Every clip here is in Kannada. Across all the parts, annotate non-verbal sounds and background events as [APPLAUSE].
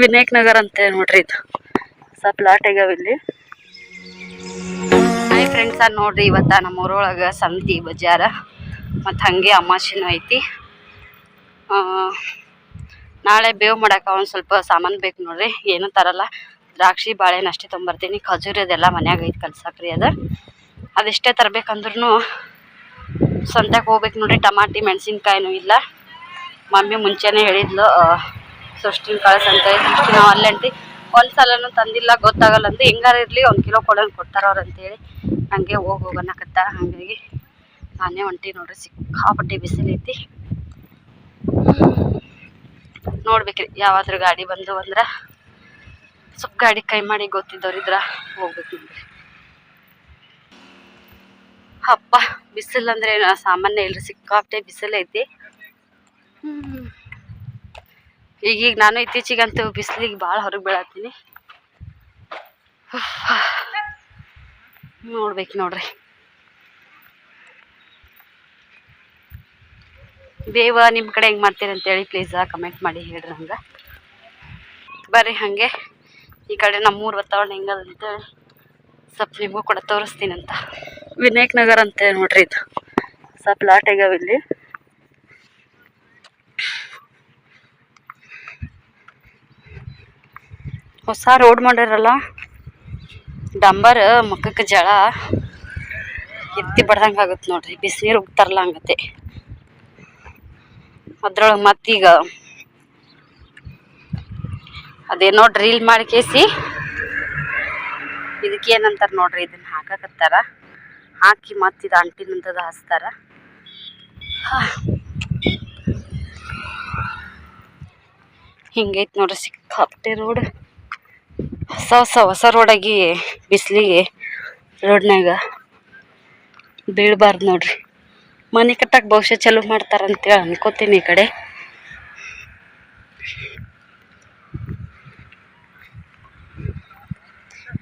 ವಿನಾಯಕ್ ನಗರ್ ಅಂತ ನೋಡ್ರಿ ಇದು. ಸ್ವಲ್ಪ ಪ್ಲಾಟ್ ಆಗ್ಯಾವ ಇಲ್ಲಿ. ಹಾಯ್ ಫ್ರೆಂಡ್ಸ ನೋಡ್ರಿ ಇವತ್ತ ನಮ್ಮ ಊರೊಳಗೆ ಸಂತಿ ಬಜಾರ. ಮತ್ತು ಹಾಗೆ ಅಮಾಸಿನೂ ಐತಿ. ನಾಳೆ ಬೇವು ಮಾಡಕ್ಕೆ ಒಂದು ಸ್ವಲ್ಪ ಸಾಮಾನು ಬೇಕು ನೋಡ್ರಿ. ಏನೂ ತರಲ್ಲ. ದ್ರಾಕ್ಷಿ, ಬಾಳೆಹಣ್ಣು ಅಷ್ಟೇ ತೊಗೊಂಬರ್ತೀನಿ. ಖಜೂರಿ ಅದೆಲ್ಲ ಮನ್ಯಾಗ ಐತೆ ಕಲ್ಸಾಕ್ರಿ ಅದು. ಅದೆಷ್ಟೇ ತರಬೇಕಂದ್ರೂ ಸಂತ್ಯಾಗ ಹೋಗ್ಬೇಕು ನೋಡಿರಿ. ಟಮಾಟಿ, ಮೆಣಸಿನ್ಕಾಯಿನೂ ಇಲ್ಲ. ಮಮ್ಮಿ ಮುಂಚೆನೇ ಹೇಳಿದ್ಲು ಸೃಷ್ಟಿನ ಕಾಳು ಸಂತೆ ಸೃಷ್ಟಿ ನಾವು ಅಲ್ಲಂಟಿ ಒಂದು ಸಲನೂ ತಂದಿಲ್ಲ, ಗೊತ್ತಾಗಲ್ಲ ಅಂತ ಹೆಂಗಾರ ಇರಲಿ, ಒಂದು ಕಿಲೋ ಕೊಡೋನ್ ಕೊಡ್ತಾರ ಅವ್ರು ಅಂತೇಳಿ ಹಂಗೆ ಹೋಗಿ ಹೋಗೋಣಕತ್ತ ಹಾಗಾಗಿ ನಾನೇ ಹೊಂಟಿ ನೋಡ್ರಿ, ಸಿಕ್ಕಾಪಟ್ಟಿ ಬಿಸಿಲೈತಿ ನೋಡ್ಬೇಕ್ರಿ, ಯಾವಾದ್ರೂ ಗಾಡಿ ಬಂದು ಅಂದ್ರೆ ಸ್ವಲ್ಪ ಗಾಡಿ ಕೈ ಮಾಡಿ ಗೊತ್ತಿದ್ದವ್ರಿದ್ರ ಹೋಗ್ಬೇಕು ಹಬ್ಬ, ಬಿಸಿಲು ಅಂದ್ರೆ ಸಾಮಾನ್ಯ ಇಲ್ರಿ ಸಿಕ್ಕಾಪಟ್ಟೆ ಬಿಸಿಲು ಐತಿ. ಈಗೀಗ ನಾನು ಇತ್ತೀಚಿಗಂತೂ ಬಿಸಿಲಿಗೆ ಭಾಳ ಹೊರಗೆ ಬೀಳತ್ತೀನಿ. ನೋಡ್ಬೇಕು ನೋಡ್ರಿ. ದೇವ ನಿಮ್ಮ ಕಡೆ ಹೆಂಗೆ ಮಾಡ್ತೀರಿ ಅಂತೇಳಿ ಪ್ಲೀಸ್ ಕಮೆಂಟ್ ಮಾಡಿ ಹೇಳ್ರಿ ಹಂಗೆ. ಬರ್ರಿ ಹಾಗೆ. ಈ ಕಡೆ ನಮ್ಮೂರು ವಾತಾವರಣ ಹೆಂಗದ ಅಂತೇಳಿ ಸ್ವಲ್ಪ ನಿಮಗೂ ಕೂಡ ತೋರಿಸ್ತೀನಂತ. ವಿನಾಯಕ್ ನಗರ್ ಅಂತ ನೋಡ್ರಿ ಇದು. ಸ್ವಲ್ಪ ಲಾಟ್ ಇಲ್ಲಿ. ಹೊಸ ರೋಡ್ ಮಾಡ್ಯಾರಲ್ಲ ಡಂಬರ್, ಮುಖಕ್ಕೆ ಜಳ. ಎತ್ತಿ ಬಡ್ದಂಗೆ ಆಗುತ್ತೆ ನೋಡ್ರಿ. ಬಿಸಿನೀರು ಉಗ್ತಾರಲ್ಲ ಹಂಗತೆ. ಅದ್ರೊಳಗೆ ಮತ್ತೀಗ ಅದೇನೋ ಡ್ರಿಲ್ ಮಾಡಿ ಕೇಸಿ. ಇದಕ್ಕೆ ಏನಂತಾರ ನೋಡ್ರಿ, ಇದನ್ನ ಹಾಕಕತ್ತಾರ. ಹಾಕಿ ಮತ್ತೆ ಇದು ಅಂಟಿನಂತದ ಹಚ್ತಾರ. ಹಿಂಗೈತಿ ನೋಡ್ರಿ, ಸಿಕ್ಕಾಪಟ್ಟೆ ರೋಡ್ ಹೊಸ ಹೊಸ ಹೊಸ ರೋಡಾಗಿ ಬಿಸಿಲಿಗೆ ರೋಡ್ನಾಗ ಬೀಳ್ಬಾರ್ದು ನೋಡ್ರಿ. ಮನೆ ಕಟ್ಟಕ್ಕೆ ಬಹುಶಃ ಚಲೋ ಮಾಡ್ತಾರಂತೇಳಿ ಅನ್ಕೋತೀನಿ ಈ ಕಡೆ.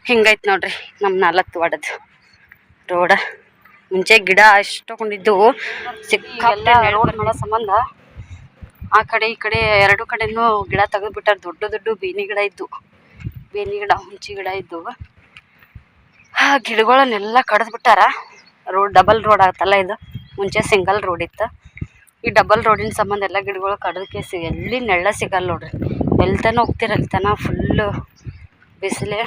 ಹಿಂಗೈತೆ ನೋಡ್ರಿ ನಮ್ಮ ನಾಲ್ಕು ವಾಡದು ರೋಡ. ಮುಂಚೆ ಗಿಡ ಸಿಕ್ಕಾಪಟ್ಟೆ ರೋಡ್ ಮಾಡೋ ಸಂಬಂಧ. ಆ ಕಡೆ ಈ ಕಡೆ ಎರಡು ಕಡೆನೂ ಗಿಡ ತೆಗೆದ್ಬಿಟ್ಟಾರ. ದೊಡ್ಡ ದೊಡ್ಡ ಬೇನಿ ಗಿಡ ಇದ್ದು ಬೇನಿ ಗಿಡ ಹುಂಚಿ ಗಿಡ ಇದ್ದು ಆ ಗಿಡಗಳನ್ನೆಲ್ಲ ಕಡಿದ್ಬಿಟ್ಟಾರ. ರೋಡ್ ಡಬಲ್ ರೋಡ್ ಆಗತ್ತಲ್ಲ ಇದು. ಮುಂಚೆ ಸಿಂಗಲ್ ರೋಡ್ ಇತ್ತು. ಈ ಡಬಲ್ ರೋಡಿನ ಸಂಬಂಧ ಎಲ್ಲ ಗಿಡಗಳು ಕಡದ ಕೇಸಿ. ಎಲ್ಲಿ ನೆಳ್ಳ ಸಿಗಲ್ಲ ನೋಡ್ರಿ. ಎಲ್ತನ ಹೋಗ್ತಿರಲ್ತನ ಫುಲ್ಲು ಬಿಸಿಲೇ.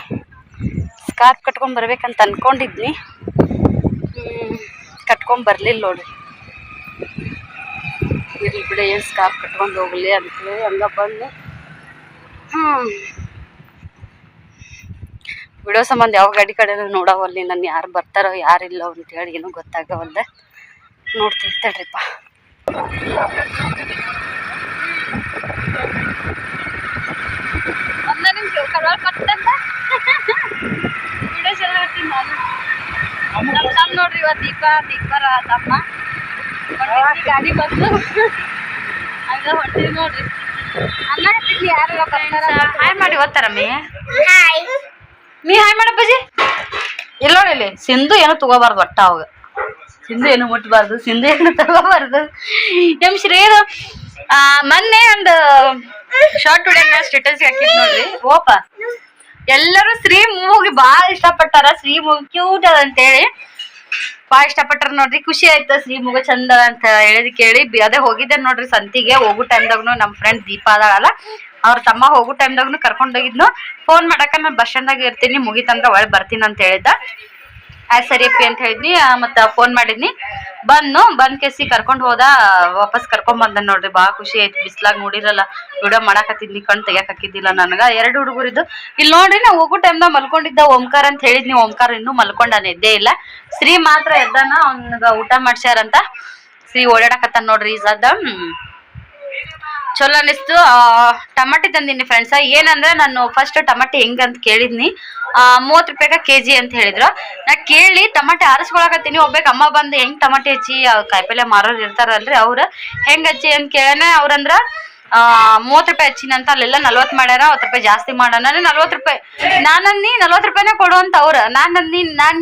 ಸ್ಕಾರ್ಫ್ ಕಟ್ಕೊಂಡು ಬರ್ಬೇಕಂತ ಅನ್ಕೊಂಡಿದ್ನಿ. ಕಟ್ಕೊಂಡ್ ಬರ್ಲಿಲ್ಲ ನೋಡ್ರಿ ಇರಲಿ ಬಿಡ, ಏನು ಸ್ಕಾರ್ಫ್ ಕಟ್ಕೊಂಡು ಹೋಗ್ಲಿ ಅಂತೇಳಿ ಹಂಗ ಬಂದು ಬಿಡೋ ಸಂಬಂಧ ಯಾವ ಗಾಡಿ ಕಡೆನೂ ನೋಡವಲ್ಲಿ ನಾನು ಯಾರು ಬರ್ತಾರೋ ಯಾರಿಲ್ಲ ಅಂತೇಳಿ ಏನೂ ಗೊತ್ತಾಗವಲ್ದೆ. ನೋಡ್ತೀನಿ ತಡ್ರಿಪ್ಪ. ತಮ್ಮ ನೋಡ್ರಿ ಇವತ್ತು ದೀಪ ದೀಪರ ತಮ್ಮ. ಗಾಡಿ ಬಂದು ಹಂಗ ಹೊಂಟಿವಿ ನೋಡ್ರಿ. ಅನ್ನ ಯಾರೆಲ್ಲ ಬರ್ತಾರ ಹಾಯ್ ಮಾಡಿ ಓದ್ತಾರಮ್ಮಿ ನೀ ಹಾಯ್ ಮಾಡಪ್ಪಜಿ ಇಲ್ಲ ನೋಡಿ ಇಲ್ಲಿ ಸಿಂಧು ಏನು ತಗೋಬಾರ್ದು ಒಟ್ಟ ಅವಾಗ. ಸಿಂಧು ಏನು ಮುಟ್ಬಾರ್ದು ಸಿಂಧು ಏನು ತಗೋಬಾರ್ದು. ಎಂ ಶ್ರೇಯರು ಮೊನ್ನೆ ಒಂದು ಶಾರ್ಟ್ ವಿಡಿಯೋ ಸ್ಟೇಟಸ್ ಹಾಕಿದ್ ನೋಡ್ರಿ. ಓಪ ಎಲ್ಲರೂ ಶ್ರೀ ಬಹಳ ಬಾಳ ಇಷ್ಟಪಟ್ಟಾರ. ಶ್ರೀ ಕ್ಯೂಟ್ ಅದ ಅಂತೇಳಿ. ಬಾಳ ಇಷ್ಟಪಟ್ಟಾರ ನೋಡ್ರಿ. ಖುಷಿ ಆಯ್ತು ಶ್ರೀ ಮೂಗ ಚಂದ ಅಂತ ಹೇಳಿದ್ ಕೇಳಿ. ಅದೇ ಹೋಗಿದ್ದೆ ನೋಡ್ರಿ ಸಂತಿಗೆ. ಹೋಗೋ ಟೈಮ್ದಾಗ್ನು ನಮ್ಮ ಫ್ರೆಂಡ್ ದೀಪ ಅದಾಳಲ್ಲ. ಅವ್ರ ತಮ್ಮ ಹೋಗೋ ಟೈಮ್ದಾಗ್ನು ಕರ್ಕೊಂಡ್ ಹೋಗಿದ್ನು. ಫೋನ್ ಮಾಡಾಕ ನಾನು ಬಸ್ ಸ್ಟ್ಯಾಂಡ್ ಇರ್ತೀನಿ. ಮುಗಿತಂದ್ರ ಒಳಗೆ ಬರ್ತೀನಿ ಅಂತ ಹೇಳಿದ್ದ. ಆಯ್ತು ಪಿ ಅಂತ ಹೇಳಿದ್ನಿ. ಮತ್ತೆ ಫೋನ್ ಮಾಡಿದ್ನಿ. ಬಂದು ಬಂದ್ ಕೇಸಿ ಕರ್ಕೊಂಡ್ ಹೋದ. ವಾಪಸ್ ಕರ್ಕೊಂಡ್ ಬಂದ ನೋಡ್ರಿ. ಬಾ ಖುಷಿ ಆಯ್ತು. ಬಿಸ್ಲಾಗ್ ನೋಡಿರಲ್ಲ. ವಿಡಿಯೋ ಮಾಡಾಕತ್ತಿದ್ನಿ ಕಣ್ ತೆಗಿಯಕ್ ಹಾಕಿದ್ದಿಲ್ಲ ನನಗ. ಎರಡು ಹುಡುಗರಿದ್ದು. ಇಲ್ಲಿ ನೋಡ್ರಿ ನಾ ಹೋಗೋ ನಾ ಮಲ್ಕೊಂಡಿದ್ದ ಓಂಕಾರ ಅಂತ ಹೇಳಿದ್ನಿ. ಓಂಕಾರ ಇನ್ನೂ ಮಲ್ಕೊಂಡಾನ. ಎದ್ದೇ ಇಲ್ಲ. ಶ್ರೀ ಮಾತ್ರ ಎದ್ದಾನ. ಅವ್ನಗ ಊಟ ಮಾಡ್ಸ್ಯಾರಂತ. ಶ್ರೀ ಓಡಾಡಕತ್ತಾನ ನೋಡ್ರಿ. ಈ. ಚಲೋ ಅನಿಸ್ತು. ಆ, ಟಮಾಟಿ ತಂದಿನಿ ಫ್ರೆಂಡ್ಸ ಏನಂದ್ರೆ ನಾನು ಫಸ್ಟ್ ಟಮಾಟಿ ಹೆಂಗಂತ ಕೇಳಿದ್ನಿ. ಮೂವತ್ತು ರೂಪಾಯಿಗೆ ಕೆ ಜಿ ಅಂತ ಹೇಳಿದ್ರು. ನಾ ಕೇಳಿ ಟಮಾಟೆ ಆರಿಸ್ಕೊಳಕತ್ತೀನಿ. ಒಬ್ಬಕ್ಕೆ ಅಮ್ಮ ಬಂದು ಹೆಂಗ್ ಟಮಾಟೆ ಹಚ್ಚಿ ಕಾಯಿಪಲ್ಯ ಮಾರೋರು ಇರ್ತಾರಲ್ರಿ ಅವ್ರು. ಹೆಂಗ್ ಹಚ್ಚಿ? ಅಂತ ಕೇಳೋಣ ಅವ್ರಂದ್ರ ಮೂವತ್ತು ರೂಪಾಯಿ ಹಚ್ಚಿನಂತ ಅಲ್ಲೆಲ್ಲ ನಲ್ವತ್ ಮಾಡ್ಯಾರ, ಹತ್ತು ರೂಪಾಯಿ ಜಾಸ್ತಿ ಮಾಡೋಣ ನಲ್ವತ್ ರೂಪಾಯಿ ನಾನಿ ನಲ್ವತ್ ರೂಪಾಯಿನೇ ಕೊಡು ಅಂತ ಅವ್ರು ನಾನು ನಾನ್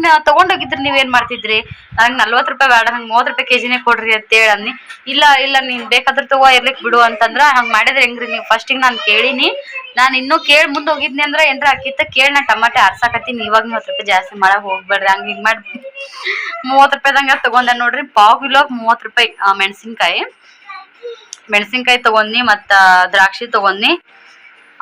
ನೀವ್ ಏನ್ ಮಾಡ್ತಿದ್ರಿ? ನಂಗೆ ನಲ್ವತ್ ರೂಪಾಯಿ ಬೇಡ, ನಂಗೆ ಮೂವತ್ ರೂಪಾಯಿ ಕೆಜಿನೇ ಕೊಡ್ರಿ ಅಂತೇಳಿ ಅನ್ನಿ ಇಲ್ಲ ಇಲ್ಲ, ನೀನ್ ಬೇಕಾದ್ರೆ ತಗೋ, ಇರ್ಲಿಕ್ ಬಿಡು ಅಂತಂದ್ರ ಹಂಗ್ ಮಾಡಿದ್ರೆ ಹೆಂಗ್ರಿ ನೀವು? ಫಸ್ಟಿಗೆ ನಾನು ಕೇಳಿನಿ. ನಾನು ಇನ್ನೂ ಕೇಳಿ ಮುಂದೆ ಹೋಗಿದ್ನಿ ಅಂದ್ರೆ ಏನ್ರ ಅಕ್ಕಿತ್ತ ಕೇಳಿ, ನಾ ಟಮಾಟೆ ಆರ್ಸಾಕತ್ತೀನಿ, ಇವಾಗ ನೀವು ಹತ್ತು ರೂಪಾಯಿ ಜಾಸ್ತಿ ಮಾಡಕ್ ಹೋಗ್ಬೇಡ್ರಿ, ಹಂಗೆ ಹಿಂಗೆ ಮಾಡಿ ಮೂವತ್ತು ರೂಪಾಯಿದಂಗೆ ತಗೊಂಡೆ ನೋಡ್ರಿ, ಪಾವ್ ಕಿಲೋ ಮೂವತ್ತು ರೂಪಾಯಿ ಮೆಣಸಿನ್ಕಾಯಿ. ಮೆಣಸಿನ್ಕಾಯಿ ತಗೊಂಡ್ನಿ ಮತ್ತ ದ್ರಾಕ್ಷಿ ತಗೊಂಡ್ನಿ.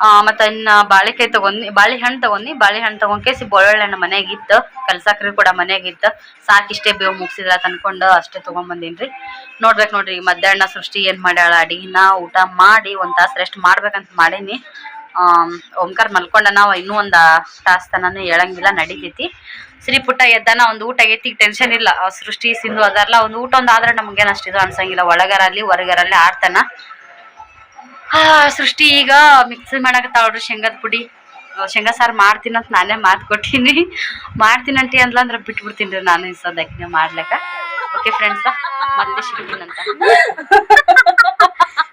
ಆ, ಮತ್ತ ಇನ್ನ ಬಾಳೆಕಾಯಿ ತಗೊಂಡ್ನಿ, ಬಾಳೆಹಣ್ಣು ತಗೊಂಡ್ನಿ. ಬಾಳೆಹಣ್ಣು ತಗೊಂಡ್ ಕೇಸಿ ಬೊಳ್ಳೆಹಣ್ಣು ಮನ್ಯಾಗ ಇತ್ತು. ಕಲ್ಸಾಕ್ರಿ ಕೂಡ ಮನ್ಯಾಗ ಇತ್ತು. ಸಾಕಿಷ್ಟೇ ಬೇವು ಮುಗಿಸಿದ್ರ ತಂದ್ಕೊಂಡು ಅಷ್ಟೇ ತಗೊಂಬಂದಿನ್ರಿ. ನೋಡ್ಬೇಕು ನೋಡ್ರಿ ಮಧ್ಯಾಹ್ನ ಸೃಷ್ಟಿ ಏನ್ ಮಾಡ್ಯಾಳ, ಅಡಿಗಿನ ಊಟ ಮಾಡಿ ಒಂದ್ ತಾಸು ರೆಸ್ಟ್ ಮಾಡ್ಬೇಕಂತ ಮಾಡೀನಿ. ಓಂಕಾರ ಮಲ್ಕೊಂಡ ನಾವು ಇನ್ನೂ ಒಂದು ತಾಸ್ ತನನು ಹೇಳಂಗಿಲ್ಲ, ನಡೀತೈತಿ. ಶ್ರೀ ಪುಟ್ಟ ಎದ್ದಾನ, ಒಂದು ಊಟ ಐತಿ ಟೆನ್ಷನ್ ಇಲ್ಲ. ಸೃಷ್ಟಿ, ಸಿಂಧು ಅದಾರಲ್ಲ ಒಂದು ಊಟ ಒಂದು ಆದ್ರೆ ನಮ್ಗೇನ್ ಅಷ್ಟ್ ಇದು ಅನ್ಸಂಗಿಲ್ಲ. ಒಳಗರಲ್ಲಿ, ಹೊರಗರಲ್ಲಿ ಆಡ್ತಾನ. ಸೃಷ್ಟಿ ಈಗ ಮಿಕ್ಸಿ ಮಾಡಕತ್ತಾಳ್ರಿ ಶೇಂಗದ ಪುಡಿ. ಶೇಂಗಾ ಸಾರು ಮಾಡ್ತೀನಿ ಅಂತ ನಾನೇ ಮಾತು ಕೊಟ್ಟಿನಿ ಅಂದ್ಲ ಅಂದ್ರೆ ಬಿಟ್ಬಿಡ್ತೀನಿ ರೀ ನಾನು ಇನ್ಸೋದಕ್ಕೆ ಮಾಡ್ಲಿಕ್ಕೆ. ಓಕೆ ಫ್ರೆಂಡ್ಸ್ ಮತ್ತೆ ಸಿಗ್ತೀನಂತ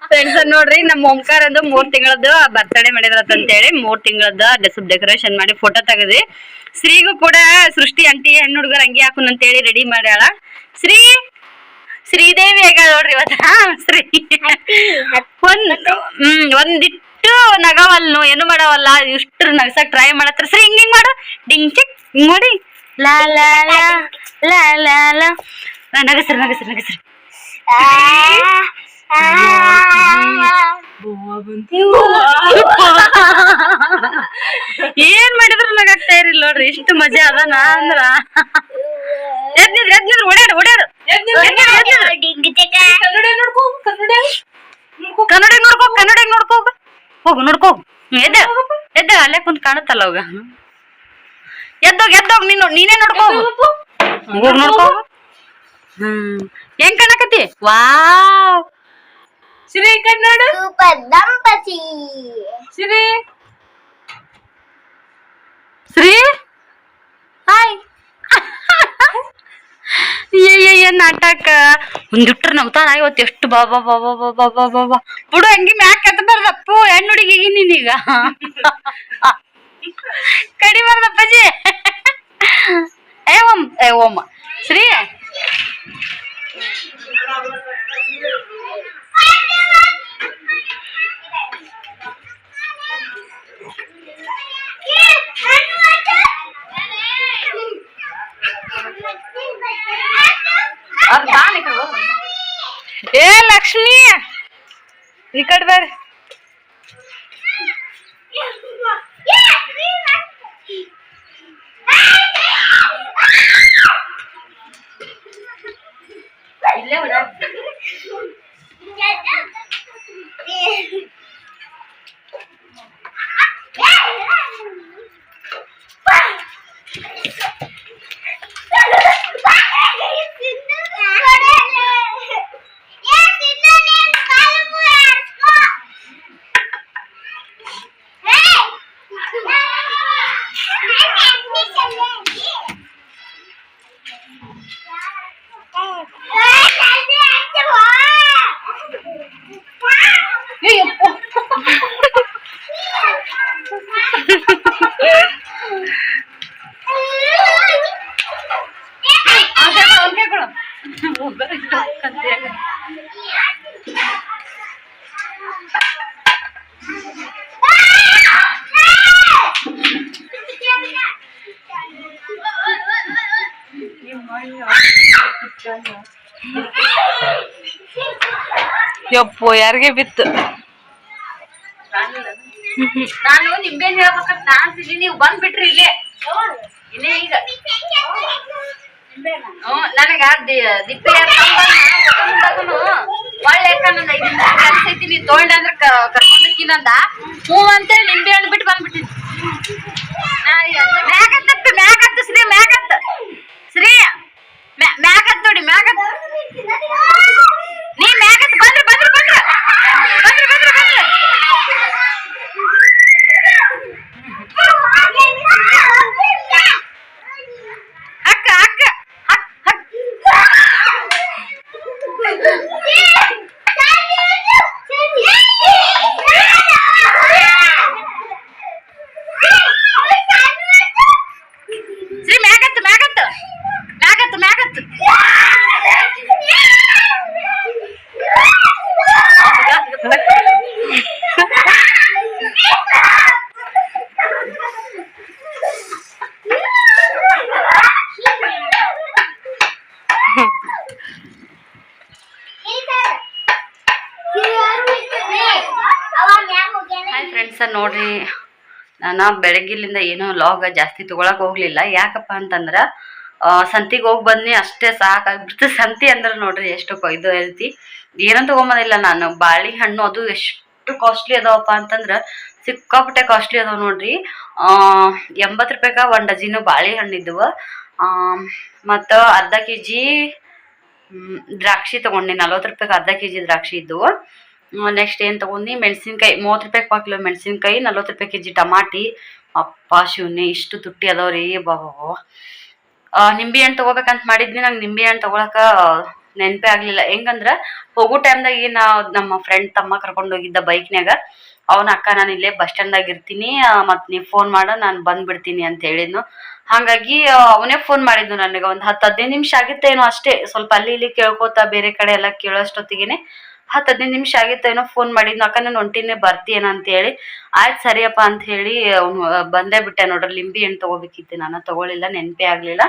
ಫ್ರೆಂಡ್ಸ್ ನೋಡ್ರಿ, ನಮ್ಮ ಓಂಕಾರ ಅಂದು ಮೂರ್ ತಿಂಗಳದ್ದು ಬರ್ತ್ಡೇ ಮಾಡಿದ್ರತ್ ಅಂತೇಳಿ ಮೂರ್ ತಿಂಗಳದ್ದು ಡೆಸ್ ಡೆಕೋರೇಷನ್ ಮಾಡಿ ಫೋಟೋ ತೆಗದಿ ಶ್ರೀಗೂ ಕೂಡ ಸೃಷ್ಟಿ ಅಂಟಿ ಹೆಣ್ಣು ಹುಡುಗರು ಅಂಗಿ ಹಾಕುನ್ ಅಂತೇಳಿ ರೆಡಿ ಮಾಡ್ಯಾಳ. ಶ್ರೀ, ಶ್ರೀದೇವಿ ಹೇಗ ನೋಡ್ರಿ ಇವತ್ತ. ಶ್ರೀ. ಒಂದ್, ಹ್ಮ್, ಒಂದಿಟ್ಟು ನಗವಲ್ನು, ಏನು ಮಾಡವಲ್ಲ ಇಷ್ಟು ನಗಸಕ್ ಟ್ರೈ ಮಾಡತ್ರ. ಶ್ರೀ, ಹಿಂಗ್ ಹಿಂಗ್ ಮಾಡು. ಡಿಂಗ್, ಚಿಕ್, ಹಿಂಗ್ ಮಾಡಿ. ಲಾ ಲಾ ಲಾ ಲಾ ಲಾ ಲಾ. ನಗಸ್ರಿ ನಗಸ್ರಿ ನಗಸ್ರಿ ಏನ್ ಮಾಡಿದ್ರು ನಗಾಗ್ತಾ ಇರಿಲ್ಲ ನೋಡ್ರಿ ಇಷ್ಟು ಮಜಾ ಅದನ ಅಂದ್ರ. ಎದ್ನಿದ್ರು ಎದ್ನಿದ್ರು ಓಡ್ಯಾಡು ಓಡ್ಯಾಡು ಕನ್ನಡ ನೋಡ್ಕೊ ಕನ್ನಡ ನೋಡ್ಕೊ. ಕನ್ನಡ ನೋಡ್ಕೋ ಕನ್ನಡ ನೋಡ್ಕೋ. ಹೋಗು. ನೋಡ್ಕೋ. ಎದ್ದ ಎದ್ದ ಅಲ್ಲೇ ಕುಂತ್ ಕಾಣುತ್ತಲ್ಲ ಅವಾಗ. ಎದ್ದೋಗ್ ಎದ್ದೋಗ್ ನೀನು ನೀನೇ ನೋಡ್ಕೋ. ಹೋಗು. ನೋಡ್ಕೋ. ಹ್ಮ್. ಹೆಂಗ್ ಕಾಣಕತ್ತಿ? ವಾವ್ ಶ್ರೀ ಕನ್ನಡ ಸೂಪರ್ ದಂಪತಿ ಶ್ರೀ ಶ್ರೀ ಹಾಯ್ ಏ ನಾಟಕ. ಒಂದಿಟ್ರ ನಗ್ತಾನ ಇವತ್ತು ಎಷ್ಟು ಬಾ ಬಾ ಬಾ ಬಾ ಬಾ ಬಾ ಬಾ ಬಾ. ಬಿಡು, ಹಂಗಿ ಮ್ಯಾಕ್ ಎತ್ತಬಾರ್ದಪ್ಪು ಹೆಣ್ಣು ಹುಡುಗಿ ನೀನೀಗ ಕಡಿಬಾರ್ದಪ್ಪಾಜಿ ಏ, ಓಮ್ ಏ, ಓಮ್. ಶ್ರೀ ಅದ್ ಬಾನ್ ಈ ಕಡೆ ಹೋಗು. ಏ ಲಕ್ಷ್ಮಿ ಈ ಕಡೆ ಬರ್ರಿ ಇಲ್ಲೇ ಓಡಾಡ್. ಏ ಯಪ್ಪ. ಆ ಕೈ ಕೊಡು, ಒಂದ್ ಕೈ ಕೊಡು. ಒಬ್ಬರೇ ಇಟ್ಕೊಂತ ಹೇಳಿ. ಯಪ್ಪೋ ಯಾರಿಗೆ ಬಿತ್ತು? ನಾನು ನಿಂಬೆನ್ ಹೇಳ್ಬೇಕಂತ ನಾನ್ ಇಲ್ಲಿ ನೀವು ಬಂದ್ಬಿಟ್ರಿ ಇಲ್ಲೇ. ಇನ್ನೇ ಈಗ. ನನಗ ದಿಪ್ಪಿ ಒಳ್ಳೆ ನನ್ನ ಕಲ್ಸೈತಿ ನೀ ತೊಗೊಂಡೆ ಅಂದ್ರೆ ಕರ್ಕೊಂಡಕ್ಕಿನಂದ ಹ್ಞೂ ಅಂತೇಳಿ ನಿಂಬೆ ಹಣ್ಣು ಬಿಟ್ಟು ಬಂದ್ಬಿಟ್ಟಿದ್ವಿ ಮ್ಯಾಗತ್ತ ಮ್ಯಾಗತ್ತ, ಶ್ರೀ ಮ್ಯಾಗತ್ತ. ಶ್ರೀ, ಮ್ಯಾ- ಮ್ಯಾಗತ್ ನೋಡಿ ಮ್ಯಾಗತ್ ನಾನು ಬೆಳಗ್ಗಿಲಿಂದ ಏನು ಲಾಗ್ ಜಾಸ್ತಿ ತೊಗೊಳಕ್ ಹೋಗ್ಲಿಲ್ಲ. ಯಾಕಪ್ಪ ಅಂತಂದ್ರೆ ಸಂತಿಗೆ ಹೋಗಿ ಬಂದ್ನಿ ಅಷ್ಟೇ ಸಾಕಾಗ್ಬಿಡ್ತು. [LAUGHS] ಸಂತಿ ಅಂದ್ರೆ ನೋಡ್ರಿ ಎಷ್ಟು ಇದು ಹೇಳ್ತಿ ಏನೂ ತಗೊಂಬಂದಿಲ್ಲ ನಾನು. ಬಾಳೆಹಣ್ಣು ಅದು ಎಷ್ಟು ಕಾಸ್ಟ್ಲಿ ಅದಾವಪ್ಪ ಅಂತಂದ್ರೆ, ಸಿಕ್ಕಾಪಟ್ಟೆ ಕಾಸ್ಟ್ಲಿ ಅದಾವ ನೋಡ್ರಿ. ಎಂಬತ್ತು ರೂಪಾಯಿಗೆ ಒಂದು ಡಜಿನು ಬಾಳೆಹಣ್ಣು ಆ, ಮತ್ತು ಅರ್ಧ ಕೆ ಜಿ ದ್ರಾಕ್ಷಿ ತೊಗೊಂಡೆ. ನಲ್ವತ್ತು ರೂಪಾಯಿಗೆ ಅರ್ಧ ಕೆ ಜಿ ದ್ರಾಕ್ಷಿ ಇದ್ದವು ನೆಕ್ಸ್ಟ್ ಏನು ತೊಗೊಂಡು, ಮೆಣಸಿನ್ಕಾಯಿ, ಮೂವತ್ತು ರೂಪಾಯಿ ಪಾ ಕಿಲೋ ಮೆಣಸಿನ್ಕಾಯಿ, ನಲ್ವತ್ತು ರೂಪಾಯಿ ಕೆ ಜಿ ಟಮಾಟಿ. ಅಪ್ಪ ಶಿವನೇ, ಇಷ್ಟು ತುಟ್ಟಿ ಅದಾವ್ರಿ ಬಾಬಾ ನಿಂಬೆ ಹಣ್ಣು ತಗೋಬೇಕಂತ ಮಾಡಿದ್ನಿ, ನಂಗೆ ನಿಂಬೆ ಹಣ್ಣು ತೊಗೊಳಕ್ಕೆ ನೆನಪೇ ಆಗಲಿಲ್ಲ. ಹೆಂಗಂದ್ರೆ, ಹೋಗೋ ಟೈಮ್ದಾಗ ನಾವು ನಮ್ಮ ಫ್ರೆಂಡ್ ತಮ್ಮ ಕರ್ಕೊಂಡು ಹೋಗಿದ್ದ ಬೈಕ್ನ್ಯಾಗ ಅವನ ಅಕ್ಕ ನಾನು ಇಲ್ಲೇ ಬಸ್ ಸ್ಟ್ಯಾಂಡ್ದಾಗ ಇರ್ತೀನಿ ಮತ್ತು ನೀವು ಫೋನ್ ಮಾಡು, ನಾನು ಬಂದ್ಬಿಡ್ತೀನಿ ಅಂತ ಹೇಳಿದ್ನು. ಹಾಗಾಗಿ ಅವನೇ ಫೋನ್ ಮಾಡಿದ್ನು ನನಗೆ. ಒಂದು ಹತ್ತು ಹದಿನೈದು ನಿಮಿಷ ಆಗಿತ್ತೇನೋ ಅಷ್ಟೇ. ಸ್ವಲ್ಪ ಅಲ್ಲಿ ಇಲ್ಲಿ ಕೇಳ್ಕೊತಾ, ಬೇರೆ ಕಡೆ ಎಲ್ಲ ಕೇಳೋಷ್ಟೊತ್ತಿಗೆ ಹತ್ತು ಹದಿನೈದು ನಿಮಿಷ ಆಗಿತ್ತೇನೋ ಫೋನ್ ಮಾಡಿದ್ನು, ಅಕ್ಕ, ನಾನು ಒಂಟಿನೇ ಅಂತ ಹೇಳಿ ಆಯ್ತು ಸರಿಯಪ್ಪ, ಅಂತ ಹೇಳಿ ಬಂದೇ ಬಿಟ್ಟೆ ನೋಡ್ರಿ. ಲಿಂಬಿ ಹಣ್ಣು ತೊಗೋಬೇಕಿತ್ತು ನಾನು, ತೊಗೊಳಿಲ್ಲ, ನೆನಪೇ ಆಗಲಿಲ್ಲ.